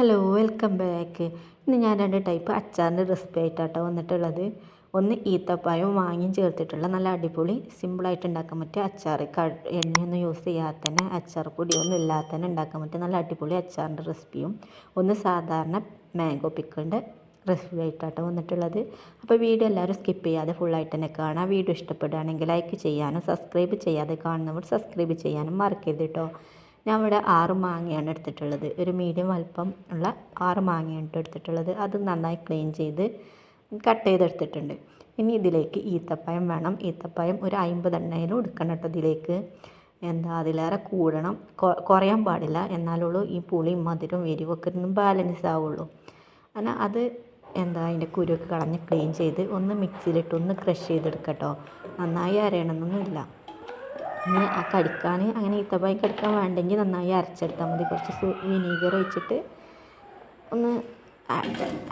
Hello welcome back ഇന്ന് ഞാൻ രണ്ട് ടൈപ്പ് അച്ചാറിന്റെ റെസിപ്പി ആയിട്ടാട്ടോ വന്നിട്ടുള്ളത്. ഒന്ന് ഈത്തപ്പായവും വാങ്ങിയും ചേർത്തിട്ടുള്ള നല്ല അടിപൊളി സിമ്പിളായിട്ട് ഉണ്ടാക്കാൻ പറ്റിയ അച്ചാർ എണ്ണയൊന്നും യൂസ് ചെയ്യാതെ തന്നെ അച്ചാർ പൊടിയൊന്നും ഇല്ലാതെ തന്നെ ഉണ്ടാക്കാൻ പറ്റിയ നല്ല അടിപൊളി അച്ചാറിന്റെ റെസിപ്പിയും ഒന്ന് സാധാരണ മാംഗോ പിക്കിളിന്റെ റെസിപ്പി ആയിട്ടാട്ടോ വന്നിട്ടുള്ളത്. അപ്പോൾ വീഡിയോ എല്ലാവരും സ്കിപ്പ് ചെയ്യാതെ ഫുള്ളായിട്ട് തന്നെ കാണാം. വീഡിയോ ഇഷ്ടപ്പെടുകയാണെങ്കിൽ ലൈക്ക് ചെയ്യാനും സബ്സ്ക്രൈബ് ചെയ്യാതെ കാണുന്നവർ സബ്സ്ക്രൈബ് ചെയ്യാനും മറക്കരുത് കേട്ടോ ഞാൻ ഇവിടെ ആറ് മാങ്ങയാണ് എടുത്തിട്ടുള്ളത്. ഒരു മീഡിയം വലുപ്പം ഉള്ള ആറ് മാങ്ങയാണ് എടുത്തിട്ടുള്ളത്. അത് നന്നായി ക്ലീൻ ചെയ്ത് കട്ട് ചെയ്തെടുത്തിട്ടുണ്ട്. ഇനി ഇതിലേക്ക് ഈത്തപ്പഴം വേണം. ഈത്തപ്പഴം ഒരു അമ്പത് എണ്ണയിലും എടുക്കണം കേട്ടോ ഇതിലേക്ക്. എന്താ അതിലേറെ കൂടണം. കുറയാൻ പാടില്ല. എന്നാലുള്ളൂ ഈ പുളിയും മധുരവും എരിവൊക്കെ ഒന്നും ബാലൻസ് ആവുള്ളൂ. അങ്ങനെ അത് എന്താ അതിന്റെ കുരുവൊക്കെ കളഞ്ഞ് ക്ലീൻ ചെയ്ത് ഒന്ന് മിക്സിയിലിട്ട് ഒന്ന് ക്രഷ് ചെയ്തെടുക്കട്ടോ നന്നായി അരയണമെന്നൊന്നുമില്ല ഇനി ആ കടിക്കാൻ അങ്ങനെ ഈത്തപ്പഴം കടിക്കാൻ വേണ്ടെങ്കിൽ നന്നായി അരച്ചെടുത്താൽ മതി. കുറച്ച് വിനീഗർ ഒഴിച്ചിട്ട് ഒന്ന്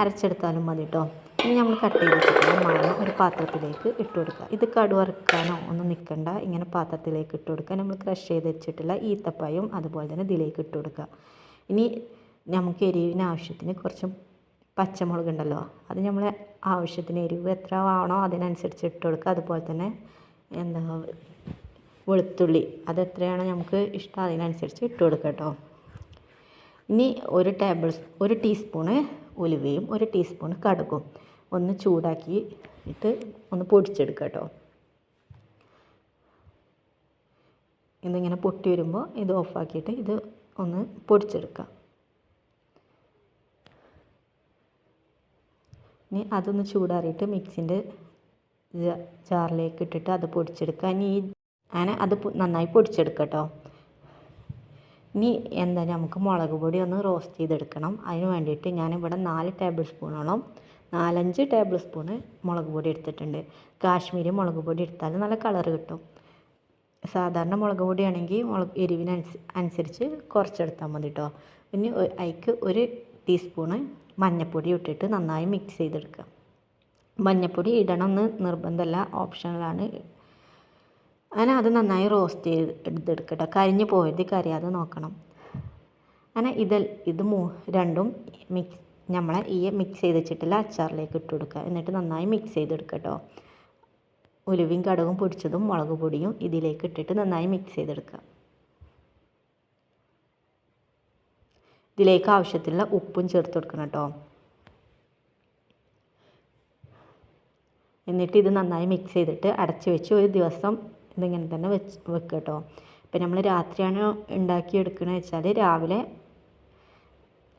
അരച്ചെടുത്താലും മതി കേട്ടോ ഇനി നമ്മൾ കട്ട് ചെയ്ത് മണം മാങ്ങ ഒരു പാത്രത്തിലേക്ക് ഇട്ട് കൊടുക്കുക. ഇത് കടു വറുക്കാനോ ഒന്നും നിൽക്കണ്ട. ഇങ്ങനെ പാത്രത്തിലേക്ക് ഇട്ട് കൊടുക്കുക. നമ്മൾ ക്രഷ് ചെയ്ത് വെച്ചിട്ടുള്ള ഈത്തപ്പായും അതുപോലെ തന്നെ ഇതിലേക്ക് ഇട്ട് കൊടുക്കുക. ഇനി നമുക്ക് എരിവിന് ആവശ്യത്തിന് കുറച്ച് പച്ചമുളക് ഉണ്ടല്ലോ അത് നമ്മൾ ആവശ്യത്തിന് എരിവ് എത്ര ആണോ അതിനനുസരിച്ച് ഇട്ട് കൊടുക്കുക. അതുപോലെ തന്നെ എന്താ വെളുത്തുള്ളി. അതെത്രയാണ് നമുക്ക് ഇഷ്ടം അതിനനുസരിച്ച് ഇട്ട് കൊടുക്കുക കേട്ടോ. ഇനി ഒരു ടേബിൾ ഒരു ടീസ്പൂണ് ഉലുവയും ഒരു ടീസ്പൂൺ കടുകും ഒന്ന് ചൂടാക്കി ഇട്ട് ഒന്ന് പൊടിച്ചെടുക്കുക കേട്ടോ. ഇതിങ്ങനെ പൊട്ടി വരുമ്പോൾ ഇത് ഓഫാക്കിയിട്ട് ഇത് ഒന്ന് പൊടിച്ചെടുക്കാം. ഇനി അതൊന്ന് ചൂടാറിയിട്ട് മിക്സിന്റെ ജാറിലേക്ക് ഇട്ടിട്ട് അത് പൊടിച്ചെടുക്കുക ഇനി ഈ അങ്ങനെ അത് നന്നായി പൊടിച്ചെടുക്കുക കേട്ടോ ഇനി എന്താ നമുക്ക് മുളക് പൊടി ഒന്ന് റോസ്റ്റ് ചെയ്തെടുക്കണം. അതിന് വേണ്ടിയിട്ട് ഞാനിവിടെ നാല് ടേബിൾ സ്പൂണോളം നാലഞ്ച് ടേബിൾ സ്പൂണ് മുളക് പൊടി എടുത്തിട്ടുണ്ട്. കാശ്മീരി മുളക് പൊടി എടുത്താൽ നല്ല കളർ കിട്ടും. സാധാരണ മുളക് പൊടിയാണെങ്കിൽ മുളക് എരിവിനനുസ അനുസരിച്ച് കുറച്ചെടുത്താൽ മതി കേട്ടോ പിന്നെ അതിക്ക് ഒരു ടീസ്പൂണ് മഞ്ഞൾപ്പൊടി ഇട്ടിട്ട് നന്നായി മിക്സ് ചെയ്തെടുക്കുക. മഞ്ഞൾപ്പൊടി ഇടണമെന്ന് നിർബന്ധമല്ല. ഓപ്ഷണലാണ് അങ്ങനെ അത് നന്നായി റോസ്റ്റ് ചെയ്ത് എടുത്തെടുക്കട്ടെ. കരിഞ്ഞ് പോയത് കരിയാതെ നോക്കണം. അങ്ങനെ ഇതിൽ ഇത് മൂ രണ്ടും മിക്സ് നമ്മളെ ഈ മിക്സ് ചെയ്ത് വെച്ചിട്ടുള്ള അച്ചാറിലേക്ക് ഇട്ട് കൊടുക്കുക എന്നിട്ട് നന്നായി മിക്സ് ചെയ്തെടുക്കട്ടോ. ഉലുവയും കടകും പൊടിച്ചതും മുളക് പൊടിയും ഇതിലേക്ക് ഇട്ടിട്ട് നന്നായി മിക്സ് ചെയ്തെടുക്കുക ഇതിലേക്ക് ആവശ്യത്തിലുള്ള ഉപ്പും ചേർത്ത് കൊടുക്കണം കേട്ടോ. എന്നിട്ട് ഇത് നന്നായി മിക്സ് ചെയ്തിട്ട് അടച്ചു വെച്ച് ഒരു ദിവസം ഇതിങ്ങനെ തന്നെ വെച്ച് വെക്കുക കേട്ടോ. ഇപ്പം നമ്മൾ രാത്രിയാണ് ഉണ്ടാക്കിയെടുക്കണമെന്ന് വെച്ചാൽ രാവിലെ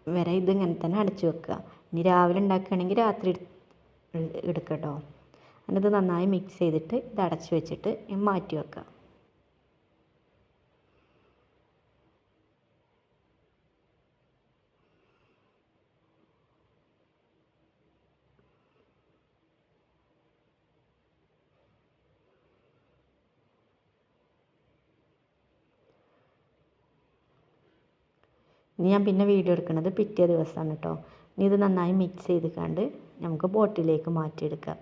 വരെ ഇതിങ്ങനെ തന്നെ അടച്ചു വെക്കുക. ഇനി രാവിലെ ഉണ്ടാക്കുകയാണെങ്കിൽ രാത്രി എടുക്കുക കേട്ടോ. എന്നിട്ട് നന്നായി മിക്സ് ചെയ്തിട്ട് ഇത് അടച്ചു വെച്ചിട്ട് മാറ്റി വെക്കുക. ഇനി ഞാൻ പിന്നെ വീഡിയോ എടുക്കുന്നത് പിറ്റേ ദിവസമാണ് കേട്ടോ ഇനി ഇത് നന്നായി മിക്സ് ചെയ്ത് കണ്ട് നമുക്ക് ബോട്ടിലേക്ക് മാറ്റിയെടുക്കാം.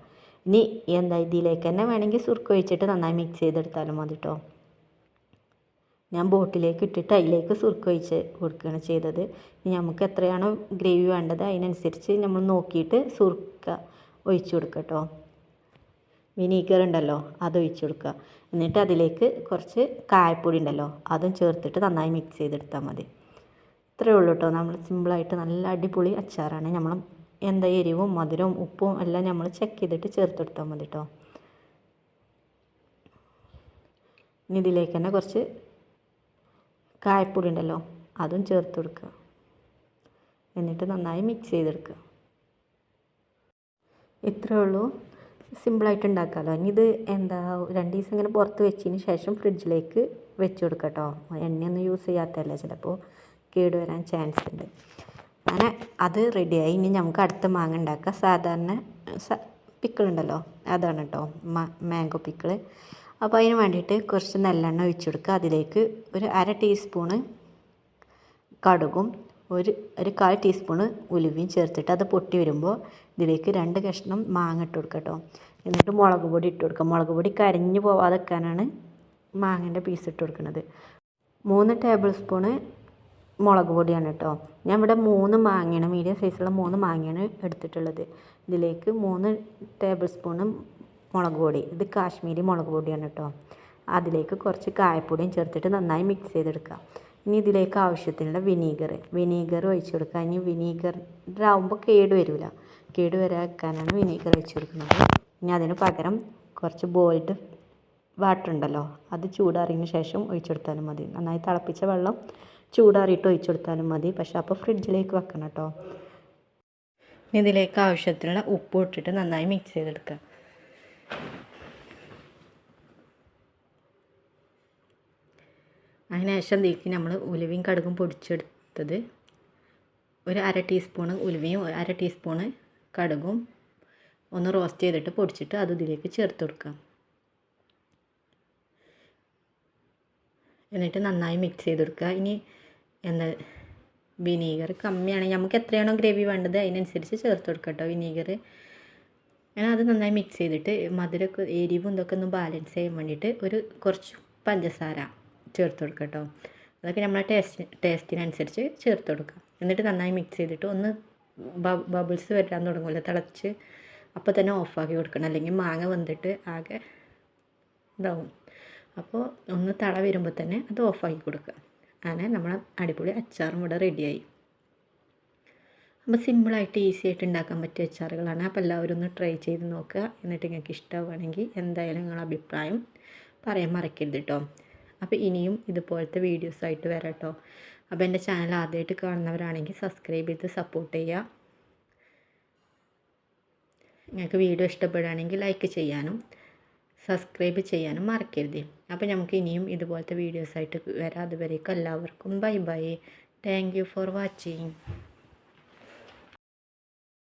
ഇനി എന്താ ഇതിലേക്ക് തന്നെ വേണമെങ്കിൽ സുർക്ക് ഒഴിച്ചിട്ട് നന്നായി മിക്സ് ചെയ്തെടുത്താലും മതി കേട്ടോ ഞാൻ ബോട്ടിലേക്ക് ഇട്ടിട്ട് അതിലേക്ക് സുർക്ക് ഒഴിച്ച് കൊടുക്കുകയാണ് ചെയ്തത്. ഇനി നമുക്ക് എത്രയാണോ ഗ്രേവി വേണ്ടത് അതിനനുസരിച്ച് നമ്മൾ നോക്കിയിട്ട് സുർക്ക ഒഴിച്ചു കൊടുക്കുക കേട്ടോ വിനീഗർ ഉണ്ടല്ലോ അത് ഒഴിച്ചു കൊടുക്കുക. എന്നിട്ട് അതിലേക്ക് കുറച്ച് കായപ്പൊടി ഉണ്ടല്ലോ അതും ചേർത്തിട്ട് നന്നായി മിക്സ് ചെയ്തെടുത്താൽ മതി. ഇത്രയേ ഉള്ളൂ കേട്ടോ. നമ്മൾ സിമ്പിളായിട്ട് നല്ല അടിപൊളി അച്ചാറാണ്. നമ്മൾ എന്താ എരിവും മധുരവും ഉപ്പും എല്ലാം നമ്മൾ ചെക്ക് ചെയ്തിട്ട് ചേർത്തെടുത്താൽ മതി കേട്ടോ. ഇനി ഇതിലേക്ക് തന്നെ കുറച്ച് കായപ്പൊടി ഉണ്ടല്ലോ അതും ചേർത്ത് കൊടുക്കുക. എന്നിട്ട് നന്നായി മിക്സ് ചെയ്തെടുക്കുക. ഇത്രയേ ഉള്ളൂ. സിമ്പിളായിട്ട് ഉണ്ടാക്കാമല്ലോ ഇനി ഇത് എന്താ രണ്ട് ദിവസം ഇങ്ങനെ പുറത്ത് വെച്ചതിന് ശേഷം ഫ്രിഡ്ജിലേക്ക് വെച്ച് കൊടുക്കാം കേട്ടോ. എണ്ണയൊന്നും യൂസ് ചെയ്യാത്തതല്ലേ ചിലപ്പോൾ. കേടുവരാൻ ചാൻസ് ഉണ്ട്. അങ്ങനെ അത് റെഡിയായി ഇനി നമുക്ക് അടുത്ത മാങ്ങ ഉണ്ടാക്കുക സാധാരണ പിക്കിളുണ്ടല്ലോ അതാണ് കേട്ടോ മാംഗോ പിക്കിൾ അപ്പോൾ അതിന് വേണ്ടിയിട്ട് കുറച്ച് നല്ലെണ്ണ ഒഴിച്ചു കൊടുക്കുക. അതിലേക്ക് ഒരു അര ടീസ്പൂണ് കടുകും ഒരു ഒരു കാൽ ടീസ്പൂണ് ഉലുവയും ചേർത്തിട്ട് അത് പൊട്ടി വരുമ്പോൾ ഇതിലേക്ക് രണ്ട് കഷ്ണം മാങ്ങ ഇട്ട് കൊടുക്കുക കേട്ടോ എന്നിട്ട് മുളക് പൊടി ഇട്ട് കൊടുക്കുക. മുളക് പൊടി കരിഞ്ഞു പോവാതെക്കാനാണ് മാങ്ങേന്റെ പീസ് ഇട്ട് കൊടുക്കുന്നത്. മൂന്ന് ടേബിൾ സ്പൂണ് മുളക് പൊടിയാണ് കേട്ടോ. ഞാൻ ഇവിടെ മൂന്ന് മാങ്ങയാണ് മീഡിയം സൈസുള്ള മൂന്ന് മാങ്ങയാണ് എടുത്തിട്ടുള്ളത്. ഇതിലേക്ക് മൂന്ന് ടേബിൾ സ്പൂണ് മുളക് പൊടി ഇത് കാശ്മീരി മുളക് പൊടിയാണ് കേട്ടോ. അതിലേക്ക് കുറച്ച് കായപ്പൊടിയും ചേർത്തിട്ട് നന്നായി മിക്സ് ചെയ്തെടുക്കുക. ഇനി ഇതിലേക്ക് ആവശ്യത്തിനുള്ള വിനീഗർ വിനീഗർ ഒഴിച്ച് കൊടുക്കുക. ഇനി വിനീഗറാകുമ്പോൾ കേട് വരില്ല. കേട് വരാക്കാനാണ് വിനീഗർ ഒഴിച്ച് കൊടുക്കുന്നത്. ഇനി അതിന് പകരം കുറച്ച് ബോയിൽഡ് വാട്ടർ ഉണ്ടല്ലോ അത് ചൂടാറിയതിന് ശേഷം ഒഴിച്ചു കൊടുത്താലും മതി. നന്നായി തിളപ്പിച്ച വെള്ളം ചൂടാറിയിട്ട് ഒഴിച്ചു കൊടുത്താലും മതി. പക്ഷേ അപ്പോൾ ഫ്രിഡ്ജിലേക്ക് വെക്കണം കേട്ടോ. ഇതിലേക്ക് ആവശ്യത്തിനുള്ള ഉപ്പ് ഇട്ടിട്ട് നന്നായി മിക്സ് ചെയ്തെടുക്കുക അതിനുശേഷം ഇതിലേക്ക് നമ്മൾ ഉലുവയും കടുകും പൊടിച്ചെടുത്തത് ഒരു അര ടീസ്പൂണ് ഉലുവയും അര ടീസ്പൂണ് കടുകും ഒന്ന് റോസ്റ്റ് ചെയ്തിട്ട് പൊടിച്ചിട്ട് അത് ഇതിലേക്ക് ചേർത്ത് കൊടുക്കാം. എന്നിട്ട് നന്നായി മിക്സ് ചെയ്ത് കൊടുക്കുക ഇനി എന്താ വിനീഗർ കമ്മിയാണെങ്കിൽ നമുക്ക് എത്രയാണോ ഗ്രേവി വേണ്ടത് അതിനനുസരിച്ച് ചേർത്ത് കൊടുക്കുക കേട്ടോ വിനീഗർ ഞാൻ അത് നന്നായി മിക്സ് ചെയ്തിട്ട് മധുരമൊക്കെ എരിവും ഇതൊക്കെ ഒന്ന് ബാലൻസ് ചെയ്യാൻ വേണ്ടിയിട്ട് ഒരു കുറച്ച് പഞ്ചസാര ചേർത്ത് കൊടുക്കുക കേട്ടോ അതൊക്കെ നമ്മളെ ടേസ്റ്റ് ടേസ്റ്റിനനുസരിച്ച് ചേർത്ത് കൊടുക്കുക. എന്നിട്ട് നന്നായി മിക്സ് ചെയ്തിട്ട് ഒന്ന് ബബിൾസ് വരാൻ തുടങ്ങുമല്ലോ തിളച്ച് അപ്പോൾ തന്നെ ഓഫാക്കി കൊടുക്കണം. അല്ലെങ്കിൽ മാങ്ങ വന്നിട്ട് ആകെ ഇതാവും. അപ്പോൾ ഒന്ന് തള വരുമ്പോൾ തന്നെ അത് ഓഫാക്കി കൊടുക്കുക. അങ്ങനെ നമ്മളെ അടിപൊളി അച്ചാറും ഇവിടെ റെഡിയായി അപ്പോൾ സിമ്പിളായിട്ട് ഈസി ആയിട്ട് ഉണ്ടാക്കാൻ പറ്റിയ അച്ചാറുകളാണ്. അപ്പോൾ എല്ലാവരും ഒന്ന് ട്രൈ ചെയ്ത് നോക്കുക. എന്നിട്ട് നിങ്ങൾക്ക് ഇഷ്ടമാണെങ്കിൽ എന്തായാലും നിങ്ങളുടെ അഭിപ്രായം പറയാൻ മറക്കരുത് കേട്ടോ അപ്പോൾ ഇനിയും ഇതുപോലത്തെ വീഡിയോസ് ആയിട്ട് വരാം കേട്ടോ അപ്പോൾ എന്റെ ചാനൽ ആദ്യമായിട്ട് കാണുന്നവരാണെങ്കിൽ സബ്സ്ക്രൈബ് ചെയ്ത് സപ്പോർട്ട് ചെയ്യുക. നിങ്ങൾക്ക് വീഡിയോ ഇഷ്ടപ്പെടുകയാണെങ്കിൽ ലൈക്ക് ചെയ്യാനും. സബ്സ്ക്രൈബ് ചെയ്യാനും മറക്കരുത്. അപ്പോൾ നമുക്ക് ഇനിയും ഇതുപോലത്തെ വീഡിയോസായിട്ട് വരാം. അതുവരേക്കും എല്ലാവർക്കും bye bye thank you for watching